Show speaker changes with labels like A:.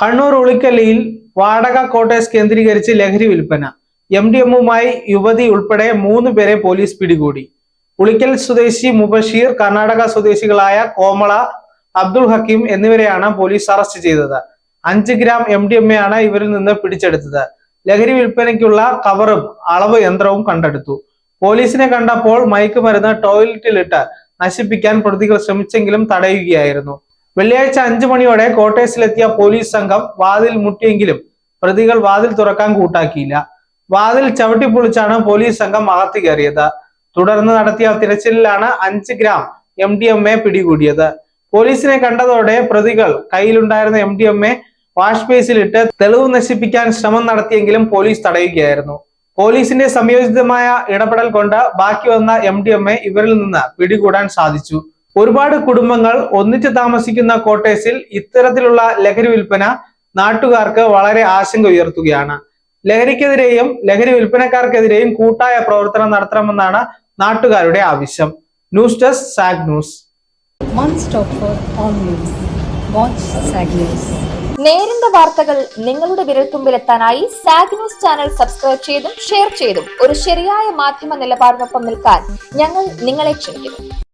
A: കണ്ണൂർ ഉളിക്കല്ലിയിൽ വാടക കോട്ടേഴ്സ് കേന്ദ്രീകരിച്ച് ലഹരി വിൽപ്പന. എം ഡി എമ്മുമായി യുവതി ഉൾപ്പെടെ മൂന്ന് പേരെ പോലീസ് പിടികൂടി. ഉളിക്കൽ സ്വദേശി മുബഷീർ കർണാടക സ്വദേശികളായ കോമള അബ്ദുൾ ഹക്കീം എന്നിവരെയാണ് പോലീസ് അറസ്റ്റ് ചെയ്തത്. അഞ്ച് gram M D M A ആണ് ഇവരിൽ നിന്ന് പിടിച്ചെടുത്തത്. ലഹരി വിൽപ്പനയ്ക്കുള്ള കവറും അളവ് യന്ത്രവും കണ്ടെടുത്തു. പോലീസിനെ കണ്ടപ്പോൾ മയക്കുമരുന്ന് ടോയ്ലറ്റിലിട്ട് നശിപ്പിക്കാൻ പ്രതികൾ ശ്രമിച്ചെങ്കിലും തടയുകയായിരുന്നു. വെള്ളിയാഴ്ച അഞ്ചു മണിയോടെ കോട്ടേഴ്സിലെത്തിയ പോലീസ് സംഘം വാതിൽ മുട്ടിയെങ്കിലും പ്രതികൾ വാതിൽ തുറക്കാൻ കൂട്ടാക്കിയില്ല. വാതിൽ ചവിട്ടിപ്പൊളിച്ചാണ് പോലീസ് സംഘം അകത്ത് കയറിയത്. തുടർന്ന് നടത്തിയ തിരച്ചിലിലാണ് അഞ്ച് gram M D M A പിടികൂടിയത്. പോലീസിനെ കണ്ടതോടെ പ്രതികൾ കയ്യിലുണ്ടായിരുന്ന M D M A wash ബേസിലിട്ട് തെളിവ് നശിപ്പിക്കാൻ ശ്രമം നടത്തിയെങ്കിലും പോലീസ് തടയുകയായിരുന്നു. പോലീസിന്റെ സംയോജിതമായ ഇടപെടൽ കൊണ്ട് ബാക്കി വന്ന എം ഡി എം എ ഇവരിൽ നിന്ന് പിടികൂടാൻ സാധിച്ചു. ഒരുപാട് കുടുംബങ്ങൾ ഒന്നിച്ച് താമസിക്കുന്ന കോട്ടേഴ്സിൽ ഇത്തരത്തിലുള്ള ലഹരി വിൽപ്പന നാട്ടുകാർക്ക് വളരെ ആശങ്ക ഉയർത്തുകയാണ്. ലഹരിക്കെതിരെയും ലഹരി വിൽപ്പനക്കാർക്കെതിരെയും കൂട്ടായ പ്രവർത്തനം നടത്തണമെന്നാണ് നാട്ടുകാരുടെ ആവശ്യം. News desk SAG news.
B: One stop for all news. Watch SAG
C: നേരിന്റെ വാർത്തകൾ നിങ്ങളുടെ വിരൽത്തുമ്പിലെത്താനായി സാഗ് ന്യൂസ് ചാനൽ സബ്സ്ക്രൈബ് ചെയ്തും ഷെയർ ചെയ്തും. ഒരു ശരിയായ മാധ്യമ നിലപാടിനൊപ്പം നിൽക്കാൻ ഞങ്ങൾ നിങ്ങളെ ക്ഷണിക്കുന്നു.